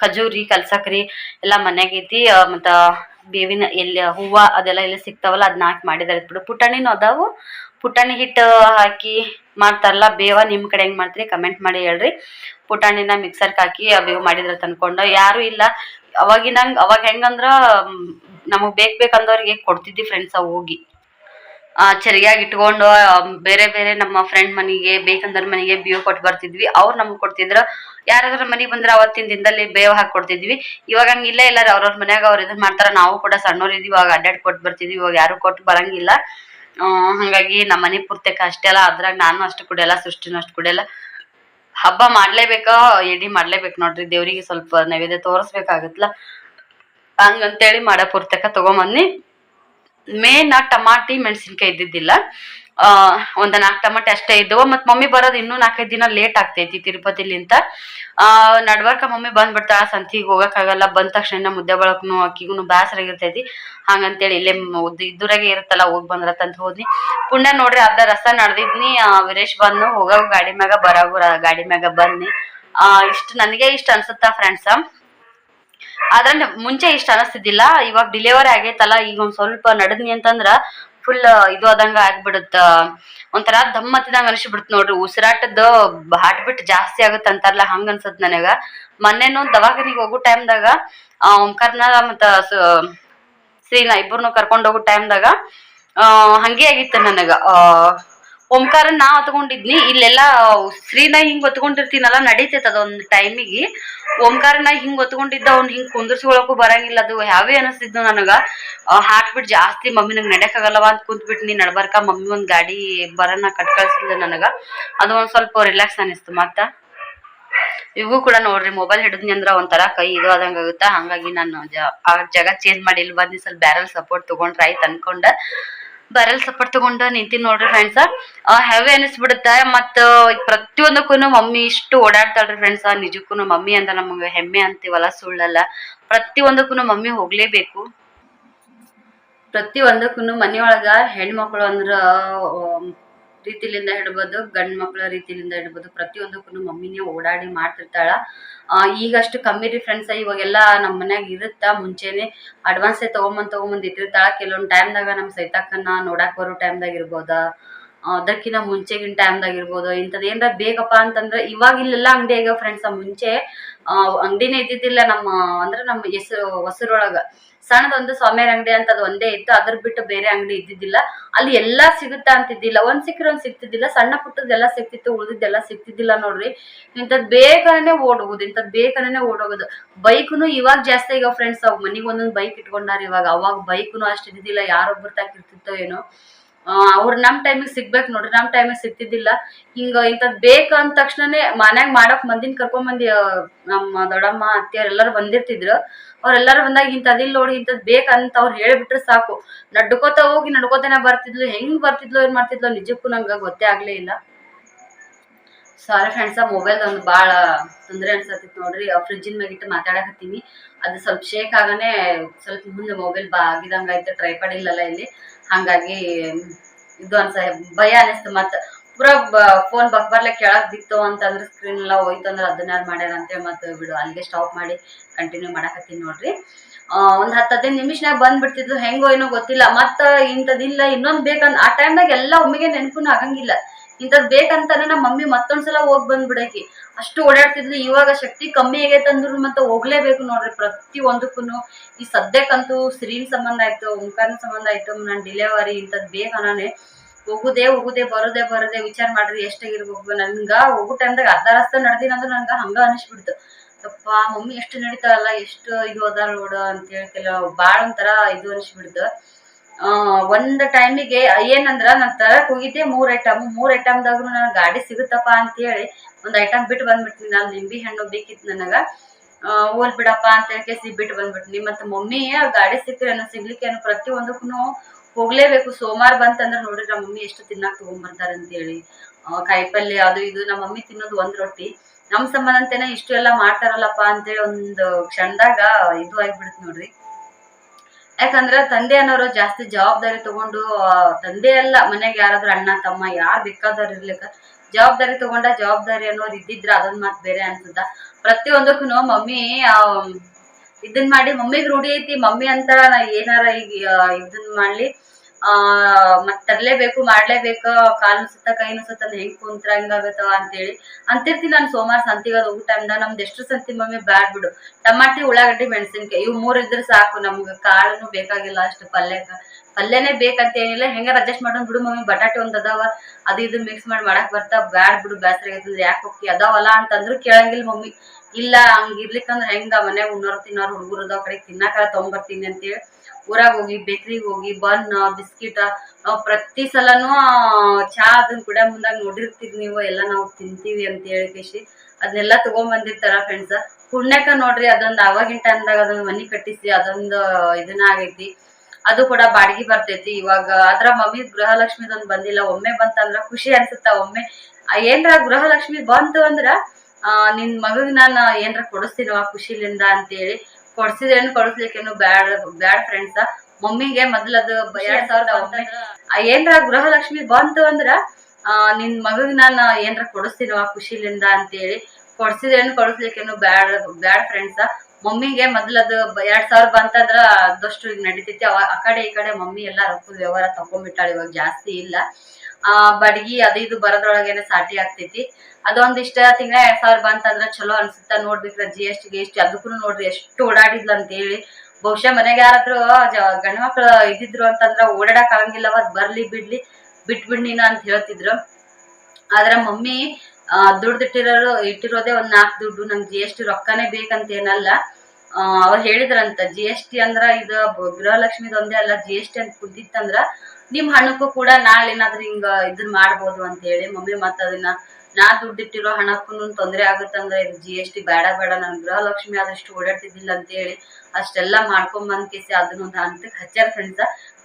ಖಜೂರಿ, ಕಲ್ಸಕ್ರಿ, ಎಲ್ಲ ಮನ್ಯಾಗೈತಿ ಮತ್ತು ಬೇವಿನ ಎಲ್ಲಿ ಹೂವು ಅದೆಲ್ಲ ಎಲ್ಲ ಸಿಗ್ತಾವಲ್ಲ ಅದನ್ನ ಹಾಕಿ ಮಾಡಿದಾರೆ. ಬಿಡು ಪುಟಾಣಿನೂ ಅದಾವು. ಪುಟಾಣಿ ಹಿಟ್ಟು ಹಾಕಿ ಮಾಡ್ತಾರಲ್ಲ, ಬೇವ ನಿಮ್ಮ ಕಡೆ ಹೆಂಗೆ ಮಾಡ್ತೀರಿ, ಕಮೆಂಟ್ ಮಾಡಿ ಹೇಳ್ರಿ. ಪುಟಾಣಿನ ಮಿಕ್ಸರ್ಗೆ ಹಾಕಿ ಆ ಬೇವು ಮಾಡಿದ್ರೆ ತಂದ್ಕೊಂಡು. ಯಾರೂ ಇಲ್ಲ. ಅವಾಗಿನಂಗೆ ಅವಾಗ ಹೆಂಗಂದ್ರೆ ನಮಗೆ ಬೇಕ್ ಬೇಕಂದವ್ರಿಗೆ ಕೊಡ್ತಿದ್ವಿ ಫ್ರೆಂಡ್ಸ ಹೋಗಿ. ಆ, ಚರಿಯಾಗಿ ಇಟ್ಕೊಂಡು ಬೇರೆ ಬೇರೆ ನಮ್ಮ ಫ್ರೆಂಡ್ ಮನೆಗೆ ಬೇಕಂದ್ರ ಮನೆಗೆ ಬೇವು ಕೊಟ್ಟು ಬರ್ತಿದ್ವಿ. ಅವ್ರು ನಮ್ಗೆ ಕೊಡ್ತಿದ್ರು ಯಾರಾದ್ರೂ ಮನೆಗೆ ಬಂದ್ರೆ ಅವತ್ತಿನ ದಿನದಲ್ಲಿ ಬೇವು ಹಾಕಿ ಕೊಡ್ತಿದ್ವಿ. ಇವಾಗ ಹಂಗಿಲ್ಲ ಇಲ್ಲ ಅವ್ರವ್ರ ಮನ್ಯಾಗ ಅವ್ರು ಇದನ್ನ ಮಾಡ್ತಾರ ನಾವು ಕೂಡ ಸಣ್ಣವ್ರು ಇದೀವಿ ಇವಾಗ ಅಡ್ಡಾಡ್ ಕೊಟ್ಟು ಬರ್ತಿದ್ವಿ ಇವಾಗ ಯಾರು ಕೊಟ್ಟು ಬರಂಗಿಲ್ಲ. ಹಂಗಾಗಿ ನಮ್ಮ ಮನೆ ಪೂರ್ತಿ ಅಷ್ಟೇ ಅಲ್ಲ ಅದ್ರಾಗ ನಾನು ಅಷ್ಟು ಕುಡಿಯಲ್ಲ ಸೃಷ್ಟಿನೂ ಅಷ್ಟು ಕುಡಿಯಲ್ಲ. ಹಬ್ಬ ಮಾಡ್ಲೇಬೇಕ, ಎಡಿ ಮಾಡ್ಲೇಬೇಕು ನೋಡ್ರಿ. ದೇವ್ರಿಗೆ ಸ್ವಲ್ಪ ನೈವೇದ್ಯ ತೋರಿಸ್ಬೇಕಾಗತ್ತಲ್ಲ ಹಂಗಂತೇಳಿ ಮಾಡೋ ಪೂರ್ತಕ ತಗೊಂಬನ್ನಿ. ಮೇನ್ ಟಮಾಟಿ ಮೆಣಸಿನ್ಕಾಯಿ ಇದ್ದಿದ್ದಿಲ್ಲ. ಆ, ಒಂದ್ ನಾಲ್ಕು ಟಮಟೆ ಅಷ್ಟೇ ಇದ್ದವು. ಮತ್ ಮಮ್ಮಿ ಬರೋದ್ ಇನ್ನೂ ನಾಲ್ಕೈದು ದಿನ ಲೇಟ್ ಆಗ್ತೈತಿ ತಿರುಪತಿಲಿಂತ. ಆ ನಡ್ಬರ್ಕ ಮಮ್ಮಿ ಬಂದ್ಬಿಡ್ತಾಳ, ಸಂತಿಗೆ ಹೋಗಕ್ಕಾಗಲ್ಲ. ಬಂದ ತಕ್ಷಣ ಮುದ್ದೆ ಬಳಕ್ನು, ಅಕ್ಕಿಗೂನು ಬ್ಯಾಸರ ಆಗಿರ್ತೈತಿ ಹಂಗಂತೇಳಿ ಇಲ್ಲೇ ಇದ್ದೂರಾಗೆ ಇರುತ್ತಲ್ಲ, ಹೋಗಿ ಬಂದ್ರತ್ತಂತ ಹೋದ್ನಿ. ಪುಣ್ಯ ನೋಡ್ರಿ, ಅರ್ಧ ರಸ ನಡ್ದಿದ್ನಿ. ವೀರೇಶ್ ಬಂದು ಹೋಗೋ ಗಾಡಿ ಮ್ಯಾಗ, ಬರಾಗು ಗಾಡಿ ಮ್ಯಾಗ ಬಂದ್ನಿ. ಆ, ಇಷ್ಟು ನನಗೆ ಇಷ್ಟ ಅನ್ಸುತ್ತಾ ಫ್ರೆಂಡ್ಸ್ ಆದ್ರೆ ಮುಂಚೆ ಇಷ್ಟ ಅನಿಸ್ತಿದ್ದಿಲ್ಲ. ಇವಾಗ ಡಿಲಿವರಿ ಆಗೈತಲ್ಲ, ಈಗ ಒಂದ್ ಸ್ವಲ್ಪ ನಡೆದ್ನಿ ಅಂತಂದ್ರ ಫುಲ್ ಇದು ಆದಂಗ ಆಗ್ಬಿಡುತ್ತ. ಒಂಥರ ದಮ್ ಹತ್ತಿದಂಗ ಅನಿಸ್ಬಿಡುತ್ತೆ ನೋಡ್ರಿ. ಉಸಿರಾಟದ ಹಾರ್ಟ್ ಬಿಟ್ ಜಾಸ್ತಿ ಆಗುತ್ತೆ ಅಂತಾರಲ್ಲ, ಹಂಗ ಅನ್ಸತ್ ನನಗ. ಮೊನ್ನೆನು ದವಾಖಾನಿಗೆ ಹೋಗೋ ಟೈಮ್ದಾಗ ಓಂಕಾರ್ನಾಗ ಮತ್ತ ಶ್ರೀನ ಇಬ್ಬರನ್ನು ಕರ್ಕೊಂಡು ಹೋಗೋ ಟೈಮ್ದಾಗ ಹಂಗೆ ಆಗಿತ್ತು ನನಗ. ಆ, ಓಂಕಾರ ನಾ ಹೊತ್ಕೊಂಡಿದ್ನಿ. ಇಲ್ಲೆಲ್ಲ ಶ್ರೀನ ಹಿಂಗ್ ಹೊತ್ಕೊಂಡಿರ್ತೀನಲ್ಲ ನಡೀತೈತೆ ಅದೊಂದು ಟೈಮಿಗೆ. ಓಂಕಾರನ ಹಿಂಗ್ ಹೊತ್ಕೊಂಡಿದ್ದ ಅವ್ನ್ ಹಿಂಗ್ ಕುಂದರ್ಸ್ಕೊಳಕ್ಕೂ ಬರಂಗಿಲ್ಲ. ಅದು ಯಾವೇ ಅನಿಸ್ತಿದ್ದು ನನಗ. ಹಾರ್ಟ್ ಬಿಟ್ ಜಾಸ್ತಿ ಮಮ್ಮಿ ನಂಗೆ ಆಗಲ್ಲವ ಅಂತ ಕುಂತ್ಬಿಟ್ಟು ನೀನ್ ನಡ್ಬಾರ್ಕ ಮಮ್ಮಿ ಒಂದ್ ಗಾಡಿ ಬರನ್ನ ಕಟ್ ಕಳ್ಸಿದ್ಲು ನನಗ. ಅದು ಒಂದ್ ಸ್ವಲ್ಪ ರಿಲ್ಯಾಕ್ಸ್ ಅನಿಸ್ತು. ಮತ್ತ? ಇವು ಕೂಡ ನೋಡ್ರಿ ಮೊಬೈಲ್ ಹಿಡಿದ್ನಿ ಅಂದ್ರ ಒಂಥರ ಕೈ ಇದು ಆದಂಗ ಆಗುತ್ತಾ? ಹಂಗಾಗಿ ನಾನು ಆ ಜಾಗ ಚೇಂಜ್ ಮಾಡಿ ಇಲ್ಲಿ ಬಂದು ಸ್ವಲ್ಪ ಬ್ಯಾರಲ್ ಸಪೋರ್ಟ್ ತಗೊಂಡ್ರೆ ಆಯ್ತು ಅನ್ಕೊಂಡ. ಬ್ಯಾರಲ್ ಸಪೋರ್ಟ್ ತಗೊಂಡ ನಿಂತೀನಿ ನೋಡ್ರಿ ಫ್ರೆಂಡ್ಸ್ ಹೆವಿ ಅನಿಸ್ಬಿಡುತ್ತೆ ಮತ್ತ ಪ್ರತಿಯೊಂದಕ್ಕೂ ಮಮ್ಮಿ ಇಷ್ಟು ಓಡಾಡ್ತಾಳ್ರಿ ಫ್ರೆಂಡ್ಸ್ ನಿಜಕ್ಕೂ ಮಮ್ಮಿ ಅಂತ ನಮಗೆ ಹೆಮ್ಮೆ ಅಂತೀವಲ್ಲ ಸುಳ್ಳಲ್ಲ. ಪ್ರತಿಯೊಂದಕ್ಕೂ ಮಮ್ಮಿ ಹೋಗ್ಲೇಬೇಕು. ಪ್ರತಿ ಒಂದಕ್ಕೂ ಮನೆಯೊಳಗ ಹೆಣ್ಮಕ್ಳು ಅಂದ್ರ ರೀತಿಲಿಂದ ಹಿಡ್ಬೋದು ಗಂಡ್ ಮಕ್ಳ ರೀತಿಲಿಂದ ಹಿಡ್ಬೋದು ಪ್ರತಿಯೊಂದಕ್ಕೂ ಮಮ್ಮಿನೇ ಓಡಾಡಿ ಮಾಡ್ತಿರ್ತಾಳ. ಈಗಷ್ಟು ಕಮ್ಮಿ ರೀ ಫ್ರೆಂಡ್ಸ್ ಇವಾಗೆಲ್ಲ ನಮ್ಮ ಮನ್ಯಾಗ ಇರುತ್ತಾ, ಮುಂಚೆನೆ ಅಡ್ವಾನ್ಸೇ ತಗೊಂಬಂದ್ ತಗೊಂಬಂದ್ ಇಟ್ಟಿರ್ತಾಳ. ಕೆಲವೊಂದ್ ಟೈಮ್ದಾಗ ನಮ್ ಸೈತಾಕನ್ನ ನೋಡಾಕ್ ಬರೋ ಟೈಮ್ದಾಗ ಇರ್ಬೋದ? ಅದಕ್ಕಿಂತ ಮುಂಚೆಗಿನ ಟೈಮ್ದಾಗ ಇರ್ಬೋದು? ಇಂಥದ್ದು ಏನಾರ ಬೇಕಪ್ಪ ಅಂತಂದ್ರೆ ಇವಾಗ ಇಲ್ಲೆಲ್ಲ ಅಂಗಡಿ ಆಗ್ಯಾವ ಫ್ರೆಂಡ್ಸ್ ಮುಂಚೆ ಅಂಗಡಿನೇ ಇದ್ದಿದ್ದಿಲ್ಲ ನಮ್ಮ, ಅಂದ್ರೆ ನಮ್ಮ ಹೆಸರು, ಹೊಸರೊಳಗ. ಸಣ್ಣದೊಂದು ಸ್ವಾಮಿಯರ ಅಂಗಡಿ ಅಂತ ಅದು ಒಂದೇ ಇತ್ತು, ಅದ್ರ ಬಿಟ್ಟು ಬೇರೆ ಅಂಗಡಿ ಇದ್ದಿದ್ದಿಲ್ಲ. ಅಲ್ಲಿ ಎಲ್ಲಾ ಸಿಗುತ್ತಾ ಅಂತಿದ್ದಿಲ್ಲ. ಒಂದ್ ಸಿಕ್ಕರೆ ಒಂದ್ ಸಿಗ್ತಿದ್ದಿಲ್ಲ. ಸಣ್ಣ ಪುಟ್ಟದೆಲ್ಲ ಸಿಗ್ತಿತ್ತು, ಉಳಿದಿದ್ದೆಲ್ಲ ಸಿಗ್ತಿದ್ದಿಲ್ಲ ನೋಡ್ರಿ. ಇಂಥದ್ ಬೇಕನೇ ಓಡೋಗುದು, ಇಂಥದ್ ಬೇಕನೇ ಓಡೋಗೋದು. ಬೈಕ್ನು ಇವಾಗ ಜಾಸ್ತಿ ಈಗ ಫ್ರೆಂಡ್ಸ್ ಅವ್ ಮನಿಗೆ ಒಂದೊಂದು ಬೈಕ್ ಇಟ್ಕೊಂಡಾರ ಇವಾಗ. ಅವಾಗ ಬೈಕ್ನು ಅಷ್ಟು ಇದ್ದಿದ್ದಿಲ್ಲ. ಯಾರೊಬ್ಬರ ತಾಕಿರ್ತಿತ್ತೋ ಏನೋ. ಅವ್ರು ನಮ್ ಟೈಮಿಗೆ ಸಿಗ್ಬೇಕು ನೋಡ್ರಿ, ನಮ್ ಟೈಮಿಗೆ ಸಿಗ್ತಿದ್ದಿಲ್ಲ. ಹಿಂಗ ಇಂಥದ್ ಬೇಕ ಅಂದ ತಕ್ಷಣನೇ ಮನ್ಯಾಗ ಮಾಡಕ್ ಮಂದಿನ ಕರ್ಕೊಂಡ್ ಬಂದಿ ನಮ್ಮ ದೊಡ್ಡಮ್ಮ ಅತ್ತಿಯರ್ ಎಲ್ಲಾರು ಬಂದಿರ್ತಿದ್ರು. ಅವ್ರೆಲ್ಲಾರು ಬಂದಾಗ ಇಂಥದಿಲ್ಲ ನೋಡಿ, ಇಂಥದ್ ಬೇಕಂತ ಅವ್ರು ಹೇಳ್ಬಿಟ್ರೆ ಸಾಕು. ನಡ್ಕೋತ ಹೋಗಿ ನಡ್ಕೋತಾನೆ ಬರ್ತಿದ್ಲು, ಹೆಂಗ್ ಬರ್ತಿದ್ಲು, ಏನ್ ಮಾಡ್ತಿದ್ಲು ನಿಜಕ್ಕೂ ನಂಗೆ ಗೊತ್ತೇ ಆಗ್ಲೇ ಇಲ್ಲ. ಸಾರಿ ಫ್ರೆಂಡ್ಸ ಮೊಬೈಲ್ ಒಂದು ಭಾಳ ತೊಂದರೆ ಅನ್ಸತ್ತಿತ್ತು ನೋಡ್ರಿ. ಫ್ರಿಜ್ಜಿನ ಮ್ಯಾಗಿಟ್ಟು ಮಾತಾಡಕತ್ತೀನಿ ಅದು ಸ್ವಲ್ಪ ಶೇಕ್ ಆಗನೆ ಸ್ವಲ್ಪ ಮುಂದೆ ಮೊಬೈಲ್ ಬಾ ಆಗಿದಂಗ ಟ್ರೈ ಪಡಿಲ್ಲಲ್ಲ ಇಲ್ಲಿ. ಹಂಗಾಗಿ ಇದು ಅನ್ಸ, ಭಯ ಅನಿಸ್ತು. ಮತ್ತೆ ಪೂರಾ ಫೋನ್ ಬಕ್ ಬರ್ಲೆ ಕೆಳಗ್ ಬಿತ್ತು ಅಂತಂದ್ರೆ ಸ್ಕ್ರೀನ್ ಎಲ್ಲ ಹೋಯ್ತು ಅಂದ್ರೆ ಅದನ್ನ ಯಾರು ಮಾಡ್ಯಾರ ಅಂತೇಳಿ ಮತ್ತೆ ಬಿಡು, ಅಲ್ಲಿಗೆ ಸ್ಟಾಪ್ ಮಾಡಿ ಕಂಟಿನ್ಯೂ ಮಾಡಕತ್ತೀನಿ ನೋಡ್ರಿ. ಒಂದ್ ಹತ್ತು ಹದಿನೈದು ನಿಮಿಷನಾಗ ಬಂದ್ಬಿಡ್ತಿದ್ರು ಹೆಂಗೋ ಏನೋ ಗೊತ್ತಿಲ್ಲ. ಮತ್ತ ಇಂಥದಿಲ್ಲ ಇನ್ನೊಂದ್ ಬೇಕಂದ್ ಆ ಟೈಮ್ದಾಗ ಎಲ್ಲ ಒಮ್ಮೆಗೆ ನೆನಪುನು ಆಗಂಗಿಲ್ಲ. ಇಂಥದ್ ಬೇಕಂತಾನೆ ನಮ್ಮ ಮಮ್ಮಿ ಮತ್ತೊಂದ್ಸಲ ಹೋಗಿ ಬಂದ್ಬಿಡಕಿ. ಅಷ್ಟು ಓಡಾಡ್ತಿದ್ಲು, ಇವಾಗ ಶಕ್ತಿ ಕಮ್ಮಿ ಆಗೈತೆ ಅಂದ್ರು ಮತ್ತೆ ಹೋಗ್ಲೇಬೇಕು ನೋಡ್ರಿ ಪ್ರತಿ ಒಂದಕ್ಕೂ ಈ ಸದ್ಯಕ್ಕಂತೂ ಸ್ತ್ರೀನ್ ಸಂಬಂಧ ಆಯ್ತು, ಓಂಕಾರನ ಸಂಬಂಧ ಆಯ್ತು, ನನ್ ಡಿಲೆವರಿ ಇಂಥದ್ ಬೇಕನೇ ಹೋಗುದೇ ಹೋಗುದೇ, ಬರೋದೇ ಬರೋದೇ, ವಿಚಾರ ಮಾಡ್ರಿ ಎಷ್ಟಾಗಿರ್ಬೇಕು. ನನ್ಗ ಹೋಗೋ ಟೈಮ್ದಾಗ ಅರ್ಧ ರಸ್ತೆ ನಡೆದಿನ ಅಂದ್ರೆ ನಂಗ ಹಂಗ ಅನಿಸ್ಬಿಡ್ತು. ಅಪ್ಪ ಮಮ್ಮಿ ಎಷ್ಟು ನಡೀತಾರಲ್ಲ ಎಷ್ಟು ಇದು ಅದಾರ ನೋಡು ಅಂತೇಳಿ ಕೆಲವು ಭಾಳ ಒಂಥರ ಇದು ಅನಿಸ್ಬಿಡ್ತು. ಒಂದ್ ಟೈಮಿಗೆ ಏನಂದ್ರ ನಾನು ತರಕ್ ಹೋಗಿದ್ದೆ, ಮೂರ್ ಐಟಮ್ ಮೂರ್ ಐಟಮ್ದಾಗ್ರು ನನಗೆ ಗಾಡಿ ಸಿಗುತ್ತಪ್ಪ ಅಂತ ಹೇಳಿ ಒಂದ್ ಐಟಮ್ ಬಿಟ್ಟು ಬಂದ್ಬಿಟ್ನಿ. ನಾನು ನಿಂಬಿ ಹಣ್ಣು ಬೇಕಿತ್ತು ನನಗ. ಓಲ್ ಬಿಡಪ್ಪ ಅಂತ ಹೇಳಿ ಬಿಟ್ಟು ಬಂದ್ಬಿಟ್ನಿ. ಮತ್ತೆ ಮಮ್ಮಿ ಗಾಡಿ ಸಿಕ್ಕ್ರೇನು ಸಿಗ್ಲಿಕ್ಕೇನು ಪ್ರತಿ ಒಂದಕ್ಕೂ ಹೋಗ್ಲೇಬೇಕು. ಸೋಮವಾರ ಬಂತಂದ್ರೆ ನೋಡ್ರಿ ನಮ್ಮ ಮಮ್ಮಿ ಎಷ್ಟು ತಿನ್ನಾಕ್ ತಗೊಂಡ್ಬರ್ತಾರೆ ಅಂತೇಳಿ. ಕಾಯಿಪಲ್ಯ ಅದು ಇದು ನಮ್ಮ ಮಮ್ಮಿ ತಿನ್ನೋದು ಒಂದ್ ರೊಟ್ಟಿ. ನಮ್ ಸಂಬಂಧ ಅಂತೇನೆ ಇಷ್ಟು ಎಲ್ಲ ಮಾಡ್ತಾರಲ್ಲಪ್ಪ ಅಂತೇಳಿ ಒಂದು ಕ್ಷಣದಾಗ ಇದು ಆಗ್ಬಿಡುತ್ತೆ ನೋಡ್ರಿ. ಯಾಕಂದ್ರ ತಂದೆ ಅನ್ನೋರು ಜಾಸ್ತಿ ಜವಾಬ್ದಾರಿ ತಗೊಂಡು ತಂದೆ ಅಲ್ಲ ಮನೆಗೆ ಯಾರಾದ್ರೂ ಅಣ್ಣ, ತಮ್ಮ, ಯಾರ್ ಬೇಕಾದವ್ರು ಇರ್ಲಿಕ್ಕ, ಜವಾಬ್ದಾರಿ ತಗೊಂಡ ಜವಾಬ್ದಾರಿ ಅನ್ನೋರು ಇದ್ದಿದ್ರ ಅದೊಂದ್ ಮಾತ್ ಬೇರೆ ಅನ್ಸುತ್ತ. ಪ್ರತಿಯೊಂದಕ್ಕೂ ಮಮ್ಮಿ ಇದನ್ ಮಾಡಿ ಮಮ್ಮಿಗ್ ರೂಢಿ ಐತಿ, ಮಮ್ಮಿ ಅಂತ ಏನಾರ ಈಗ ಇದನ್ ಮಾಡ್ಲಿ. ಆ ಮತ್ ತರ್ಲೇಬೇಕು, ಮಾಡ್ಲೇಬೇಕು, ಕಾಲು ಸುತ್ತ ಕೈನು ಸುತ್ತ ಹೆಂಗ್ ಕುಂತ್ರ ಹಂಗಾಗತ್ತವ ಅಂತೇಳಿ. ಅಂತಿರ್ತೀನಿ ನಾನು ಸೋಮವಾರ ಸಂತಿಗೆ ಅದು ಹೋಗೋ ಟೈಮ್ದಾಗ ನಮ್ದು ಎಷ್ಟು ಸಂತಿ ಮಮ್ಮಿ ಬ್ಯಾಡ್ ಬಿಡು. ಟಮಾಟಿ, ಉಳ್ಳಾಗಡ್ಡಿ, ಮೆಣಸಿನ್ಕಾಯಿ, ಇವು ಮೂರ್ ಇದ್ರೆ ಸಾಕು. ನಮ್ಗೆ ಕಾಳುನು ಬೇಕಾಗಿಲ್ಲ ಅಷ್ಟು ಪಲ್ಯಕ್ಕ ಪಲ್ಯನೇ ಬೇಕಂತ ಏನಿಲ್ಲ ಹೆಂಗಾರ ಅಡ್ಜಸ್ಟ್ ಮಾಡೋಣ ಬಿಡು ಮಮ್ಮಿ. ಬಟಾಟೆ ಒಂದ್ ಅದಾವ. ಅದು ಇದು ಮಿಕ್ಸ್ ಮಾಡಿ ಮಾಡಕ್ ಬರ್ತಾ ಬ್ಯಾಡ್ ಬಿಡು, ಬ್ಯಾಸರ ಆಗೈತಂದ್ರೆ ಯಾಕೆ ಹೋಗಿ ಅದಾವಲ್ಲ ಅಂತಂದ್ರು ಕೇಳಂಗಿಲ್ಲ ಮಮ್ಮಿ. ಇಲ್ಲ, ಹಂಗ ಇರ್ಲಿಕ್ಕಂದ್ರ ಹೆಂಗ ಮನ್ಯಾಗ ಉಣ್ಣೋರು, ತಿನ್ನೋರು, ಹುಡುಗರು ಅದಾವ ಕಡೆ, ತಿನ್ನಾಕ ತೊಗೊಂಬರ್ತೀನಿ ಅಂತೇಳಿ. ಊರಾಗ ಹೋಗಿ ಬೇಕ್ರಿಗೆ ಹೋಗಿ ಬನ್, ಬಿಸ್ಕಿಟ್ ಪ್ರತಿ ಸಲನೂ ಚಾ ಅದನ್ನ ಕೂಡ ಮುಂದಾಗ ನೋಡಿರ್ತೀವಿ ನೀವು, ಎಲ್ಲ ನಾವು ತಿಂತೀವಿ ಅಂತ ಹೇಳಿ ಕೇಶಿ ಅದನ್ನೆಲ್ಲ ತಗೊಂಬಂದಿರ್ತಾರ ಫ್ರೆಂಡ್ಸ್ ಪುಣ್ಯಕ ನೋಡ್ರಿ, ಅದೊಂದು ಅವಾಗಿನ ಟೈಮ್ದಾಗ ಅದೊಂದು ಮನಿ ಕಟ್ಟಿಸಿ, ಅದೊಂದು ಇದನ್ನ ಆಗೈತಿ. ಅದು ಕೂಡ ಬಾಡಿಗೆ ಬರ್ತೈತಿ. ಇವಾಗ ಅದ್ರ ಮಮ್ಮಿ ಗೃಹಲಕ್ಷ್ಮಿದೊಂದು ಬಂದಿಲ್ಲ. ಒಮ್ಮೆ ಬಂತಂದ್ರ ಖುಷಿ ಅನ್ಸುತ್ತ. ಒಮ್ಮೆ ಏನ್ರ ಗೃಹಲಕ್ಷ್ಮಿ ಬಂತು ಅಂದ್ರ, ಆ ನಿನ್ ಮಗಗ್ ನಾನು ಏನ್ರ ಕೊಡಿಸ್ತೀನವ ಖುಷಿಲಿಂದ ಅಂತೇಳಿ ಕೊಡ್ಸಿದ್ರೇನು ಕೊಡಿಸ್ಲಿಕ್ಕೇನು ಬ್ಯಾಡ್ ಬ್ಯಾಡ್ ಫ್ರೆಂಡ್ಸ್ ಮಮ್ಮಿಗೆ ಮೊದ್ಲದು ಎರಡ್ ಸಾವಿರದ ಆ, ಏನ್ರ ಗೃಹಲಕ್ಷ್ಮಿ ಬಂತು ಅಂದ್ರ ಆ ನಿನ್ ಮಗಗ್ ನಾನ್ ಏನ್ರ ಕೊಡಿಸ್ತೀನವ ಖುಷಿಲಿಂದ ಅಂತೇಳಿ ಕೊಡ್ಸಿದ್ರೇನು ಕೊಡಿಸ್ಲಿಕ್ಕೇನು ಬ್ಯಾಡ್ ಬ್ಯಾಡ್ ಫ್ರೆಂಡ್ಸ್ ಮಮ್ಮಿಗೆ ಮೊದ್ಲದು ಎರಡ್ ಸಾವಿರ ಬಂತಂದ್ರ ಅದಷ್ಟು ನಡಿತೈತಿ. ಅವ ಆ ಕಡೆ ಈ ಕಡೆ ಮಮ್ಮಿ ಎಲ್ಲಾ ರೊಕ್ಕದ ವ್ಯವಹಾರ ತಕೊಂಡ್ಬಿಟ್ಟಾಳ ಇವಾಗ ಜಾಸ್ತಿ ಇಲ್ಲ. ಆ ಬಡ್ಗಿ ಅದು ಇದು ಬರೋದ್ರೊಳಗೇನೆ ಸಾಟಿ ಆಗ್ತೈತಿ. ಅದೊಂದಿಷ್ಟ ತಿಂಗಳ ಎರಡ್ ಸಾವಿರ ಬಂತಂದ್ರ ಚಲೋ ಅನ್ಸುತ್ತ ನೋಡ್ಬೇಕ್ರ G S T G S T ಅದಕ್ಕೂ ನೋಡ್ರಿ ಎಷ್ಟು ಓಡಾಡಿದ್ಲ ಅಂತ ಹೇಳಿ ಬಹುಶಃ ಮನೆಗೆ ಯಾರಾದ್ರೂ ಗಂಡ್ ಮಕ್ಳು ಇದ್ದಿದ್ರು ಅಂತಂದ್ರ ಓಡಾಡಕ್ ಆಗಂಗಿಲ್ಲ ಅವತ್ ಬರ್ಲಿ ಬಿಡ್ಲಿ, ಬಿಟ್ಬಿಡ್ ನೀನು ಅಂತ ಹೇಳ್ತಿದ್ರು. ಆದ್ರ ಮಮ್ಮಿ ಆ, ಇಟ್ಟಿರೋ ಇಟ್ಟಿರೋದೇ ಒಂದ್ ನಾಲ್ಕು ದುಡ್ಡು ನಮ್ ಜಿ ಎಸ್ ಟಿ ರೊಕ್ಕನೇ ಬೇಕಂತ ಏನಲ್ಲ ಅವ್ರು ಹೇಳಿದ್ರಂತ ಜಿ ಎಸ್ ಟಿ ಅಂದ್ರ ಇದು ಗೃಹ ಗೃಹಲಕ್ಷ್ಮಿದ್ ಒಂದೇ ಅಲ್ಲ ಜಿ ಎಸ್ ಟಿ ಅಂತ ಕುದ್ದಿತ್ತಂದ್ರ ನಿಮ್ ಹಣಕ್ಕೂ ಕೂಡ ನಾಳೆ ಏನಾದ್ರೂ ಹಿಂಗ ಇದನ್ ಮಾಡ್ಬೋದು ಅಂತ ಹೇಳಿ ಮಮ್ಮಿ ಮತ್ತ ಅದನ್ನ ನಾ ದುಡ್ಡಿಟ್ಟಿರೋ ಹಣಕ್ಕೂ ತೊಂದರೆ ಆಗುತ್ತಂದ್ರೆ ಇದು ಜಿ ಎಸ್ ಟಿ ಬೇಡ ಬೇಡ ನನ್ ಗೃಹಲಕ್ಷ್ಮಿ ಆದಷ್ಟು ಓಡಾಡ್ತಿದ್ದಿಲ್ಲ ಅಂತ ಹೇಳಿ ಅಷ್ಟೆಲ್ಲ ಮಾಡ್ಕೊಂಡ್ ಬಂದ್ ಕೇಸಿ ಅದನ್ನ ಒಂದು ಹಂತಕ್ಕೆ ಹಚ್ಚಾರ ಫ್ರೆಂಡ್ಸ